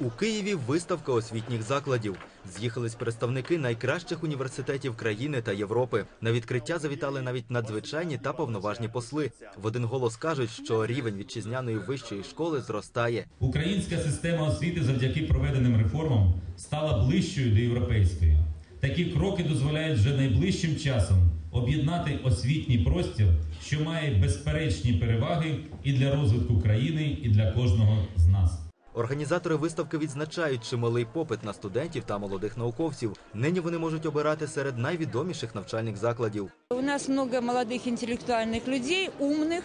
У Києві виставка освітніх закладів. З'їхались представники найкращих університетів країни та Європи. На відкриття завітали навіть надзвичайні та повноважні посли. В один голос кажуть, що рівень вітчизняної вищої школи зростає. Українська система освіти завдяки проведеним реформам стала ближчою до європейської. Такі кроки дозволяють вже найближчим часом об'єднати освітній простір, що має безперечні переваги і для розвитку країни, і для кожного з нас. Організатори виставки відзначають чималий попит на студентів та молодих науковців. Нині вони можуть обирати серед найвідоміших навчальних закладів. У нас много молодых интеллектуальных людей, умных,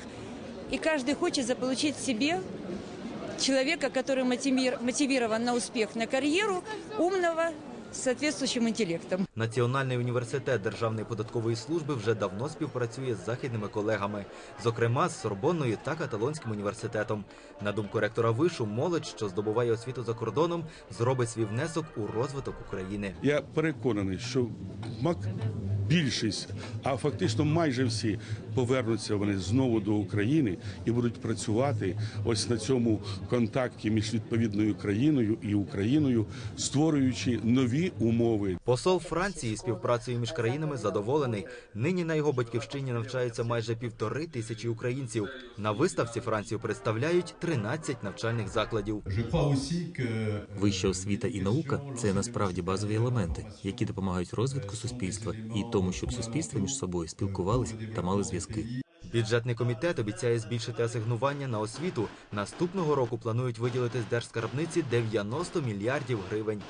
и каждый хочет заполучить себе человека, который мотивир- мотивирован на успех, на карьеру, умного, соответствующим інтелектом. Національний університет Державної податкової служби вже давно співпрацює з західними колегами, зокрема з Сорбонною та Каталонським університетом. На думку ректора вишу, молодь, що здобуває освіту за кордоном, зробить свій внесок у розвиток України. Я переконаний, що мак більшість, а фактично майже всі повернуться вони знову до України і будуть працювати ось на цьому контакті між відповідною країною і Україною, створюючи нові умови Посол Франції співпрацею між країнами задоволений. Нині на його батьківщині навчаються майже півтори тисячі українців. На виставці Францію представляють 13 навчальних закладів. Вища освіта і наука це насправді базові елементи, які допомагають розвитку суспільства і тому, щоб суспільства між собою спілкувались та мали зв'язки. Бюджетний комітет обіцяє збільшити асигнування на освіту. Наступного року планують виділити з держскарбниці 90 мільярдів гривень.